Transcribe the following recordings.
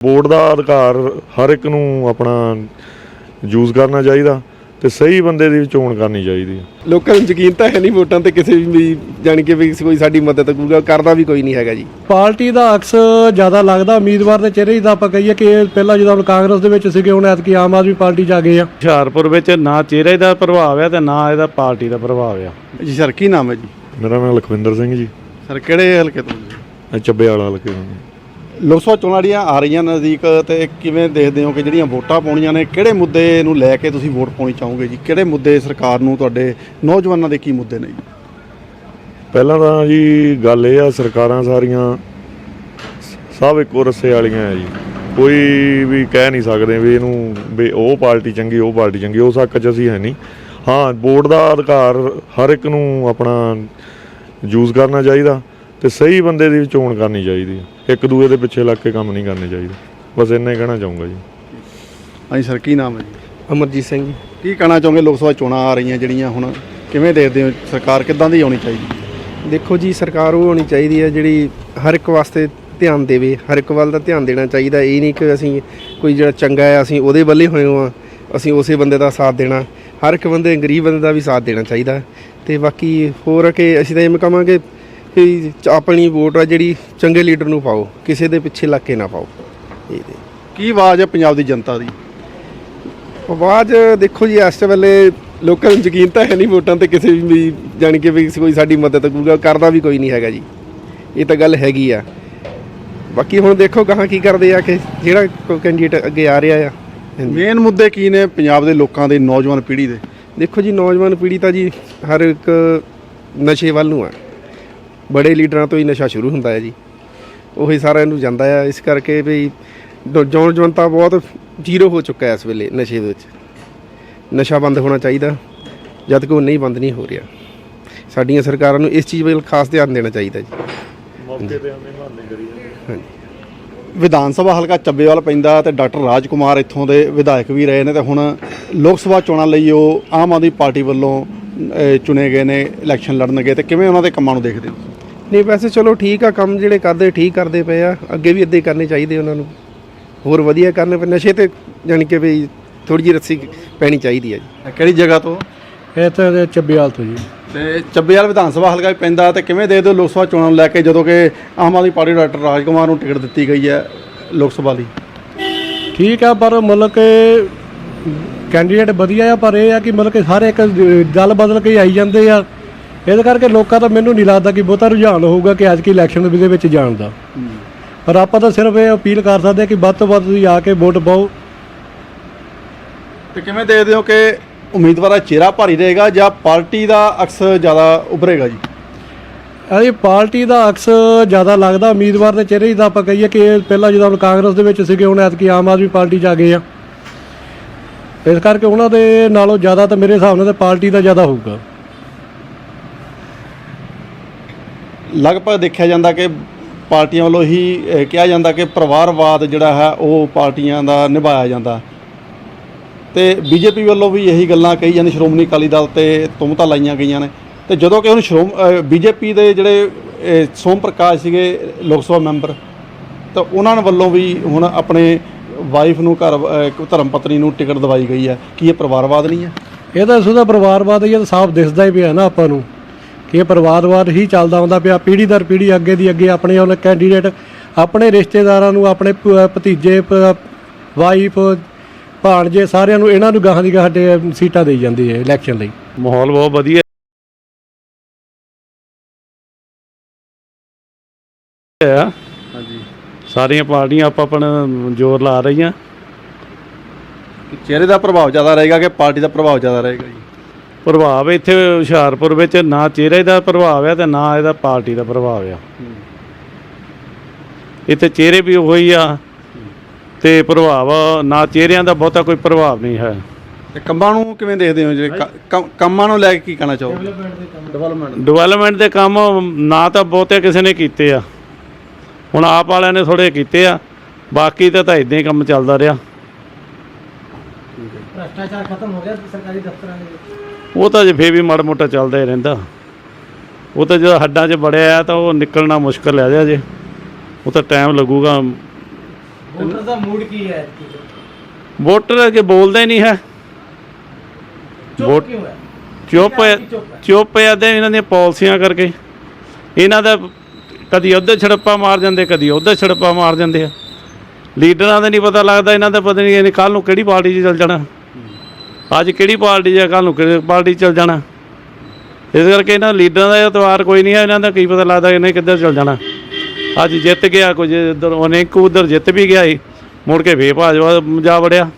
Vote ਦਾ ਅਧਿਕਾਰ ਹਰ ਇੱਕ ਨੂੰ ਆਪਣਾ ਯੂਜ਼ ਕਰਨਾ ਚਾਹੀਦਾ ਤੇ ਸਹੀ ਬੰਦੇ ਦੀ ਚੋਣ ਕਰਨੀ ਚਾਹੀਦੀ ਹੈ। ਲੋਕਾਂ ਨੂੰ ਯਕੀਨ ਤਾਂ ਹੈ ਨਹੀਂ ਵੋਟਾਂ ਤੇ ਕਿਸੇ ਵੀ ਜਾਣੀ ਕਿ ਵੀ ਕੋਈ ਸਾਡੀ ਮਦਦ ਕਰੂਗਾ ਕਰਦਾ ਵੀ ਕੋਈ ਨਹੀਂ ਹੈਗਾ ਜੀ। ਪਾਰਟੀ ਦਾ ਅਕਸ ਜ਼ਿਆਦਾ ਲੱਗਦਾ ਉਮੀਦਵਾਰ ਦੇ ਚਿਹਰੇ ਹੀ ਤਾਂ ਆਪਾਂ ਕਹੀਏ ਕਿ ਇਹ ਪਹਿਲਾਂ ਜਦੋਂ ਹੁਣ ਕਾਂਗਰਸ ਦੇ ਵਿੱਚ ਸੀਗੇ ਹੁਣ ਐਤਕੀ ਆਮ ਆਦਮੀ ਪਾਰਟੀ 'ਚ ਆ ਗਏ ਆ। ਹੁਸ਼ਿਆਰਪੁਰ ਵਿੱਚ ਨਾ ਚਿਹਰੇ ਦਾ ਪ੍ਰਭਾਵ ਹੈ ਤੇ ਨਾ ਇਹਦਾ ਪਾਰਟੀ ਦਾ ਪ੍ਰਭਾਵ ਆ। ਜੀ ਸਰ ਕੀ ਨਾਮ ਹੈ ਜੀ? ਮੇਰਾ ਨਾਮ ਲਖਵਿੰਦਰ ਸਿੰਘ ਜੀ। ਸਰ ਕਿਹੜੇ ਹਲਕੇ ਤੋਂ? ਚੱਬੇ ਵਾਲਾ ਹਲਕੇ ਤੋਂ। ਲੋਕ ਸਭਾ ਚੋਣਾਂ ਜਿਹੜੀਆਂ ਆ ਰਹੀਆਂ ਨਜ਼ਦੀਕ ਤੇ ਕਿਵੇਂ ਦੇਖਦੇ ਹੋ ਕਿ ਜਿਹੜੀਆਂ ਵੋਟਾਂ ਪਾਉਣੀਆਂ ਨੇ, ਕਿਹੜੇ ਮੁੱਦੇ ਨੂੰ ਲੈ ਕੇ ਤੁਸੀਂ ਵੋਟ ਪਾਉਣੀ ਚਾਹੋਗੇ ਜੀ? ਕਿਹੜੇ ਮੁੱਦੇ ਸਰਕਾਰ ਨੂੰ ਤੁਹਾਡੇ ਨੌਜਵਾਨਾਂ ਦੇ ਕੀ ਮੁੱਦੇ ਨੇ ਜੀ? ਪਹਿਲਾਂ ਤਾਂ ਜੀ ਗੱਲ ਇਹ ਆ, ਸਰਕਾਰਾਂ ਸਾਰੀਆਂ ਸਭ ਇੱਕੋ ਰਸੇ ਵਾਲੀਆਂ ਆ ਜੀ। ਕੋਈ ਵੀ ਕਹਿ ਨਹੀਂ ਸਕਦੇ ਵੀ ਇਹਨੂੰ ਵੀ ਉਹ ਪਾਰਟੀ ਚੰਗੀ, ਉਹ ਪਾਰਟੀ ਚੰਗੀ ਉਸ ਹੱਕ 'ਚ ਅਸੀਂ ਹੈ ਨਹੀਂ। ਹਾਂ, ਵੋਟ ਦਾ ਅਧਿਕਾਰ ਹਰ ਇੱਕ ਨੂੰ ਆਪਣਾ ਯੂਜ਼ ਕਰਨਾ ਚਾਹੀਦਾ। ਤੇ ਸਹੀ ਬੰਦੇ ਦੀ ਚੋਣ ਕਰਨੀ ਚਾਹੀਦੀ ਹੈ। ਇੱਕ ਦੂਏ ਦੇ ਪਿੱਛੇ ਲੱਗ ਕੇ ਕੰਮ ਨਹੀਂ ਕਰਨੇ ਚਾਹੀਦੇ। ਬਸ ਇੰਨਾ ਹੀ ਕਹਿਣਾ ਚਾਹੂੰਗਾ ਜੀ। ਹਾਂਜੀ ਸਰ ਕੀ ਨਾਮ ਹੈ ਜੀ? ਅਮਰਜੀਤ ਸਿੰਘ ਜੀ। ਕੀ ਕਹਿਣਾ ਚਾਹੋਗੇ? ਲੋਕ ਸਭਾ ਚੋਣਾਂ ਆ ਰਹੀਆਂ ਜਿਹੜੀਆਂ ਹੁਣ ਕਿਵੇਂ ਦੇਖਦੇ ਹੋ? ਸਰਕਾਰ ਕਿੱਦਾਂ ਦੀ ਆਉਣੀ ਚਾਹੀਦੀ? ਦੇਖੋ ਜੀ ਸਰਕਾਰ ਉਹ ਹੋਣੀ ਚਾਹੀਦੀ ਹੈ ਜਿਹੜੀ ਹਰ ਇੱਕ ਵਾਸਤੇ ਧਿਆਨ ਦੇਵੇ। ਹਰ ਇੱਕ ਵੱਲ ਦਾ ਧਿਆਨ ਦੇਣਾ ਚਾਹੀਦਾ ਇਹ ਨਹੀਂ ਕਿ ਅਸੀਂ ਕੋਈ ਜਿਹੜਾ ਚੰਗਾ ਹੈ ਅਸੀਂ ਉਹਦੇ ਵੱਲੇ ਹੋਏ ਹਾਂ ਅਸੀਂ ਉਸੇ ਬੰਦੇ ਦਾ ਸਾਥ ਦੇਣਾ। ਹਰ ਇੱਕ ਬੰਦੇ ਗਰੀਬ ਬੰਦੇ ਦਾ ਵੀ ਸਾਥ ਦੇਣਾ ਚਾਹੀਦਾ ਤੇ ਬਾਕੀ ਹੋਰ ਹੈ ਕਿ ਅਸੀਂ ਤਾਂ ਇਹ ਕਹਾਂਗੇ ਕਿ ਆਪਣੀ ਵੋਟ ਆ ਜਿਹੜੀ ਚੰਗੇ ਲੀਡਰ ਨੂੰ ਪਾਓ ਕਿਸੇ ਦੇ ਪਿੱਛੇ ਲੱਗ ਕੇ ਨਾ ਪਾਓ। ਇਹ ਦੇ ਕੀ ਆਵਾਜ਼ ਹੈ ਪੰਜਾਬ ਦੀ ਜਨਤਾ ਦੀ? ਆਵਾਜ਼ ਦੇਖੋ ਜੀ ਇਸ ਵੇਲੇ ਲੋਕਾਂ ਨੂੰ ਯਕੀਨ ਤਾਂ ਹੈ ਨਹੀਂ ਵੋਟਾਂ ਤੇ ਕਿਸੇ ਵੀ ਜਾਣੀ ਕਿ ਵੀ ਕੋਈ ਸਾਡੀ ਮਦਦ ਕਰੂਗਾ ਕਰਦਾ ਵੀ ਕੋਈ ਨਹੀਂ ਹੈਗਾ ਜੀ। ਇਹ ਤਾਂ ਗੱਲ ਹੈਗੀ ਆ। ਬਾਕੀ ਹੁਣ ਦੇਖੋ ਗਾਹਾਂ ਕੀ ਕਰਦੇ ਆ ਕਿ ਜਿਹੜਾ ਕੋਈ ਕੈਂਡੀਡੇਟ ਅੱਗੇ ਆ ਰਿਹਾ ਆ। ਮੇਨ ਮੁੱਦੇ ਕੀ ਨੇ ਪੰਜਾਬ ਦੇ ਲੋਕਾਂ ਦੇ ਨੌਜਵਾਨ ਪੀੜ੍ਹੀ ਦੇ? ਦੇਖੋ ਜੀ ਨੌਜਵਾਨ ਪੀੜ੍ਹੀ ਤਾਂ ਜੀ ਹਰ ਇੱਕ ਨਸ਼ੇ ਵੱਲ ਨੂੰ ਆ। ਬੜੇ ਲੀਡਰਾਂ ਤੋਂ ਹੀ ਨਸ਼ਾ ਸ਼ੁਰੂ ਹੁੰਦਾ ਹੈ ਜੀ। ਉਹੀ ਸਾਰਿਆਂ ਨੂੰ ਜਾਂਦਾ ਆ। ਇਸ ਕਰਕੇ ਵੀ ਨੌ- ਨੌਜਵਾਨ ਤਾਂ ਬਹੁਤ ਜ਼ੀਰੋ ਹੋ ਚੁੱਕਾ ਹੈ ਇਸ ਵੇਲੇ ਨਸ਼ੇ ਦੇ ਵਿੱਚ। ਨਸ਼ਾ ਬੰਦ ਹੋਣਾ ਚਾਹੀਦਾ ਜਦ ਕਿ ਉਹ ਨਹੀਂ ਬੰਦ ਨਹੀਂ ਹੋ ਰਿਹਾ। ਸਾਡੀਆਂ ਸਰਕਾਰਾਂ ਨੂੰ ਇਸ ਚੀਜ਼ ਵੱਲ ਖਾਸ ਧਿਆਨ ਦੇਣਾ ਚਾਹੀਦਾ ਜੀ। ਮੌਕੇ ਤੇ ਕਰੀ ਵਿਧਾਨ ਸਭਾ ਹਲਕਾ ਚੱਬੇਵਾਲ ਪੈਂਦਾ ਤੇ ਡਾਕਟਰ ਰਾਜਕੁਮਾਰ ਇੱਥੋਂ ਦੇ ਵਿਧਾਇਕ ਵੀ ਰਹੇ ਨੇ ਤੇ ਹੁਣ ਲੋਕ ਸਭਾ ਚੋਣਾਂ ਲਈ ਉਹ ਆਮ ਆਦਮੀ ਪਾਰਟੀ ਵੱਲੋਂ ਚੁਣੇ ਗਏ ਨੇ ਇਲੈਕਸ਼ਨ ਲੜਨਗੇ ਤੇ ਕਿਵੇਂ ਉਹਨਾਂ ਦੇ ਕੰਮਾਂ ਨੂੰ ਦੇਖਦੇ ਹੋ? ਨਹੀਂ ਵੈਸੇ ਚਲੋ ਠੀਕ ਆ ਕੰਮ ਜਿਹੜੇ ਕਰਦੇ ਠੀਕ ਕਰਦੇ ਪਏ ਆ। ਅੱਗੇ ਵੀ ਇਦਾਂ ਹੀ ਕਰਨੇ ਚਾਹੀਦੇ ਉਹਨਾਂ ਨੂੰ। ਹੋਰ ਵਧੀਆ ਕਰਨੇ ਪਏ ਨਸ਼ੇ ਤੇ ਜਾਣੀ ਕਿ ਵੀ ਥੋੜੀ ਜਿਹੀ ਰੱਸੀ ਪੈਣੀ ਚਾਹੀਦੀ ਹੈ ਜੀ। ਕਿਹੜੀ ਜਗ੍ਹਾ ਤੋਂ? ਇਹ ਤਾਂ ਚੱਬੇਵਾਲ ਤੋਂ ਜੀ। ਤੇ ਚੱਬੇਵਾਲ ਵਿਧਾਨ ਸਭਾ ਹਲਕਾ ਵੀ ਪੈਂਦਾ ਤੇ ਕਿਵੇਂ ਦੇਖਦੇ ਹੋ ਲੋਕ ਸਭਾ ਚੋਣਾਂ ਨੂੰ ਲੈ ਕੇ ਜਦੋਂ ਕਿ ਆਮ ਆਦਮੀ ਪਾਰਟੀ ਡਾਕਟਰ ਰਾਜਕੁਮਾਰ ਨੂੰ ਟਿਕਟ ਦਿੱਤੀ ਗਈ ਹੈ ਲੋਕ ਸਭਾ ਲਈ? ਠੀਕ ਆ ਪਰ ਮਤਲਬ ਕਿ ਕੈਂਡੀਡੇਟ ਵਧੀਆ ਆ ਪਰ ਇਹ ਆ ਕਿ ਮਤਲਬ ਕਿ ਹਰ ਇੱਕ ਦਲ ਬਦਲ ਕੇ ਆਈ ਜਾਂਦੇ ਆ। ਇਹਦੇ ਕਰਕੇ ਲੋਕਾਂ ਦਾ ਮੈਨੂੰ ਨਹੀਂ ਲੱਗਦਾ ਕਿ ਬਹੁਤਾ ਰੁਝਾਨ ਹੋਊਗਾ ਕਿ ਅੱਜ ਕੀ ਇਲੈਕਸ਼ਨ ਦੇ ਵਿੱਚ ਜਾਣ ਦਾ। ਪਰ ਆਪਾਂ ਤਾਂ ਸਿਰਫ ਇਹ ਅਪੀਲ ਕਰ ਸਕਦੇ ਆ ਕਿ ਵੱਧ ਤੋਂ ਵੱਧ ਤੁਸੀਂ ਆ ਕੇ ਵੋਟ ਪਾਓ। ਤੇ ਕਿਵੇਂ ਦੇਖਦੇ ਹੋ ਕਿ ਉਮੀਦਵਾਰ ਦਾ ਚਿਹਰਾ ਭਾਰੀ ਰਹੇਗਾ ਜਾਂ ਪਾਰਟੀ ਦਾ ਅਕਸ ਜ਼ਿਆਦਾ ਉਭਰੇਗਾ ਜੀ? ਇਹ ਪਾਰਟੀ ਦਾ ਅਕਸ ਜ਼ਿਆਦਾ ਲੱਗਦਾ ਉਮੀਦਵਾਰ ਦੇ ਚਿਹਰੇ ਹੀ ਤਾਂ ਆਪਾਂ ਕਹੀਏ ਕਿ ਪਹਿਲਾਂ ਜਦੋਂ ਕਾਂਗਰਸ ਦੇ ਵਿੱਚ ਸੀਗੇ ਹੁਣ ਐਤਕੀ ਆਮ ਆਦਮੀ ਪਾਰਟੀ 'ਚ ਆ ਗਏ ਆ। ਇਸ ਕਰਕੇ ਉਹਨਾਂ ਦੇ ਨਾਲੋਂ ਜ਼ਿਆਦਾ ਤਾਂ ਮੇਰੇ ਹਿਸਾਬ ਨਾਲ ਤਾਂ ਪਾਰਟੀ ਦਾ ਜ਼ਿਆਦਾ ਹੋਊਗਾ। ਲਗਭਗ ਦੇਖਿਆ ਜਾਂਦਾ ਕਿ ਪਾਰਟੀਆਂ ਵੱਲੋਂ ਹੀ ਕਿਹਾ ਜਾਂਦਾ ਕਿ ਪਰਿਵਾਰਵਾਦ ਜਿਹੜਾ ਹੈ, ਉਹ ਪਾਰਟੀਆਂ ਦਾ ਨਿਭਾਇਆ ਜਾਂਦਾ। ਤੇ ਬੀਜੇਪੀ ਵੱਲੋਂ ਵੀ ਇਹੀ ਗੱਲਾਂ ਕਹੀ ਜਾਂਦੀ ਸ਼੍ਰੋਮਣੀ ਅਕਾਲੀ ਦਲ ਤੇ ਤੁਮਤਾਂ ਲਾਈਆਂ ਗਈਆਂ ਨੇ। ਤੇ ਜਦੋਂ ਕਿ ਹੁਣ ਸ਼੍ਰੋਮ ਬੀਜੇਪੀ ਦੇ ਜਿਹੜੇ ਸੋਮ ਪ੍ਰਕਾਸ਼ ਸੀਗੇ ਲੋਕ ਸਭਾ ਮੈਂਬਰ, ਤਾਂ ਉਹਨਾਂ ਵੱਲੋਂ ਵੀ ਹੁਣ ਆਪਣੇ ਵਾਈਫ ਨੂੰ ਘਰ ਧਰਮ ਪਤਨੀ ਨੂੰ ਟਿਕਟ ਦਵਾਈ ਗਈ ਹੈ। ਕੀ ਇਹ ਪਰਿਵਾਰਵਾਦ ਨਹੀਂ ਹੈ? ਇਹ ਤਾਂ ਸੁਦਾ ਪਰਿਵਾਰਵਾਦ ਹੀ ਇਹ ਸਾਫ਼ ਦਿਸਦਾ ਹੀ ਪਿਆ ਨਾ ਆਪਾਂ ਨੂੰ। ਕਿ ਇਹ ਪਰਿਵਾਰਵਾਦ ਹੀ ਚੱਲਦਾ ਆਉਂਦਾ ਪਿਆ। ਪੀੜ੍ਹੀ ਦਰ ਪੀੜ੍ਹੀ ਅੱਗੇ ਦੀ ਅੱਗੇ ਆਪਣੇ ਉਹ ਕੈਂਡੀਡੇਟ ਆਪਣੇ ਰਿਸ਼ਤੇਦਾਰਾਂ ਨੂੰ ਆਪਣੇ ਭਤੀਜੇ ਵਾਈਫ ਭਾਣਜੇ ਸਾਰਿਆਂ ਨੂੰ ਇਹਨਾਂ ਨੂੰ ਗਾਹਾਂ ਦੀ ਗਾਹਾਂ ਦੇ ਸੀਟਾਂ ਦੇਈ ਜਾਂਦੀ ਹੈ ਇਲੈਕਸ਼ਨ ਲਈ। ਮਾਹੌਲ ਬਹੁਤ ਵਧੀਆ ਹੈ। ਹਾਂਜੀ। ਸਾਰੀਆਂ ਪਾਰਟੀਆਂ ਆਪਾਂ ਆਪਣਾ ਜ਼ੋਰ ਲਾ ਰਹੀਆਂ। ਚਿਹਰੇ ਦਾ ਪ੍ਰਭਾਵ ਜ਼ਿਆਦਾ ਰਹੇਗਾ ਕਿ ਪਾਰਟੀ ਦਾ ਪ੍ਰਭਾਵ ਜ਼ਿਆਦਾ ਰਹੇਗਾ ਜੀ? ਪ੍ਰਭਾਵ ਇੱਥੇ ਹੁਸ਼ਿਆਰਪੁਰ ਵਿੱਚ ਨਾ ਚਿਹਰੇ ਦਾ ਪ੍ਰਭਾਵ ਹੈ ਤੇ ਨਾ ਇਹਦਾ ਪਾਰਟੀ ਦਾ ਪ੍ਰਭਾਵ ਆ ਇੱਥੇ ਚਿਹਰੇ ਵੀ ਉਹੀ ਆ ਤੇ ਪ੍ਰਭਾਵ ਨਾ ਚਿਹਰਿਆਂ ਦਾ ਬਹੁਤਾ ਕੋਈ ਪ੍ਰਭਾਵ ਨਹੀਂ ਹੈ। ਤੇ ਕੰਮਾਂ ਨੂੰ ਕਿਵੇਂ ਦੇਖਦੇ ਹੋ? ਜੇ ਕੰਮਾਂ ਨੂੰ ਲੈ ਕੇ ਕੀ ਕਹਿਣਾ ਚਾਹੋਗੇ? ਡਿਵੈਲਪਮੈਂਟ ਡਿਵੈਲਪਮੈਂਟ ਦੇ ਕੰਮ ਨਾ ਤਾਂ ਬਹੁਤੇ ਕਿਸੇ ਨੇ ਕੀਤੇ ਆ। ਹੁਣ ਆਪ ਵਾਲਿਆਂ ਨੇ ਥੋੜੇ ਕੀਤੇ ਆ ਬਾਕੀ ਤਾਂ ਤਾਂ ਇਦਾਂ ਹੀ ਕੰਮ ਚੱਲਦਾ ਰਿਹਾ। ਭ੍ਰਸ਼ਟਾਚਾਰ ਖਤਮ ਹੋ ਗਿਆ ਸਰਕਾਰੀ ਦਫ਼ਤਰਾਂ ਦੇ ਵਿੱਚ। ਉਹ ਤਾਂ ਜੇ ਫੇਰ ਵੀ ਮਾੜਾ ਮੋਟਾ ਚੱਲਦਾ ਹੀ ਰਹਿੰਦਾ। ਉਹ ਤਾਂ ਜਦੋਂ ਹੱਡਾਂ 'ਚ ਬੜਿਆ ਆ ਤਾਂ ਉਹ ਨਿਕਲਣਾ ਮੁਸ਼ਕਲ ਹੈ ਜੇ ਉਹ ਤਾਂ ਟਾਈਮ ਲੱਗੂਗਾ। ਵੋਟਰ ਦਾ ਮੂਡ ਕੀ ਹੈ ਵੋਟਰ ਅੱਗੇ ਬੋਲਦਾ ਹੀ ਨਹੀਂ ਹੈ। ਚੁੱਪ ਵੋਟ ਕਿਉਂ ਹੈ? ਚੁੱਪ ਚੁੱਪ ਤੇ ਇਹਨਾਂ ਦੀਆਂ ਪਾਲਿਸੀਆਂ ਕਰਕੇ। ਇਹਨਾਂ ਦਾ ਕਦੀ ਉੱਧਰ ਛੜੱਪਾ ਮਾਰ ਜਾਂਦੇ ਕਦੀ ਉੱਧਰ ਛੜੱਪਾ ਮਾਰ ਜਾਂਦੇ ਆ। ਲੀਡਰਾਂ ਦਾ ਨਹੀਂ ਪਤਾ ਲੱਗਦਾ ਇਹਨਾਂ ਦਾ ਪਤਾ ਨਹੀਂ ਇਹਨੇ ਕੱਲ ਨੂੰ ਕਿਹੜੀ ਪਾਰਟੀ 'ਚ ਚੱਲ ਜਾਣਾ। ਅੱਜ ਕਿਹੜੀ ਪਾਰਟੀ ਆ ਕੱਲ ਨੂੰ ਕਿਹੜੀ ਪਾਰਟੀ ਚੱਲ ਜਾਣਾ? ਇਸ ਕਰਕੇ ਇਹਨਾਂ ਲੀਡਰਾਂ ਦਾ ਇਤਵਾਰ ਕੋਈ ਨਹੀਂ ਹੈ ਇਹਨਾਂ ਦਾ ਕੀ ਪਤਾ ਲੱਗਦਾ ਇਹਨੇ ਕਿੱਧਰ ਚੱਲ ਜਾਣਾ। ਅੱਜ ਜਿੱਤ ਗਿਆ ਕੁਝ ਇੱਧਰ ਉਹਨੇ ਇੱਕ ਉਧਰ ਜਿੱਤ ਵੀ ਗਿਆ ਸੀ ਮੁੜ ਕੇ ਫੇਰ ਭਾਜਪਾ ਜਾ ਵੜਿਆ।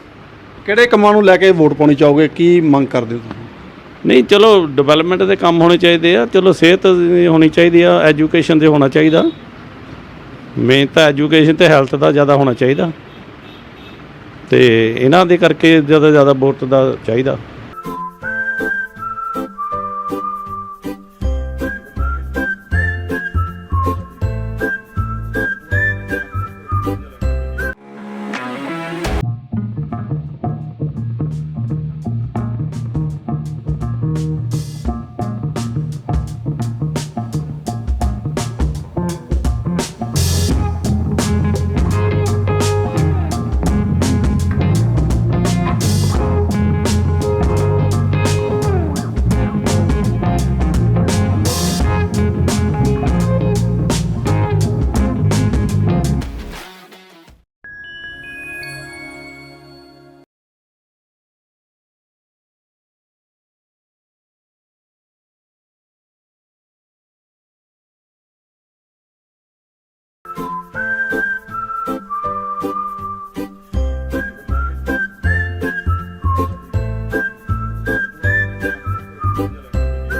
ਕਿਹੜੇ ਕੰਮਾਂ ਨੂੰ ਲੈ ਕੇ ਵੋਟ ਪਾਉਣੀ ਚਾਹੋਗੇ? ਕੀ ਮੰਗ ਕਰਦੇ ਹੋ ਤੁਸੀਂ? ਨਹੀਂ ਚਲੋ ਡਿਵੈਲਪਮੈਂਟ ਦੇ ਕੰਮ ਹੋਣੇ ਚਾਹੀਦੇ ਆ ਚਲੋ ਸਿਹਤ ਦੀ ਹੋਣੀ ਚਾਹੀਦੀ ਆ ਐਜੂਕੇਸ਼ਨ ਤੇ ਹੋਣਾ ਚਾਹੀਦਾ। ਮੇਨ ਤਾਂ ਐਜੂਕੇਸ਼ਨ ਤੇ ਹੈਲਥ ਦਾ ਜ਼ਿਆਦਾ ਹੋਣਾ ਚਾਹੀਦਾ। ਤੇ ਇਹਨਾਂ ਦੇ ਕਰਕੇ ਜ਼ਿਆਦਾ ਜ਼ਿਆਦਾ ਵੋਟ ਦਾ ਚਾਹੀਦਾ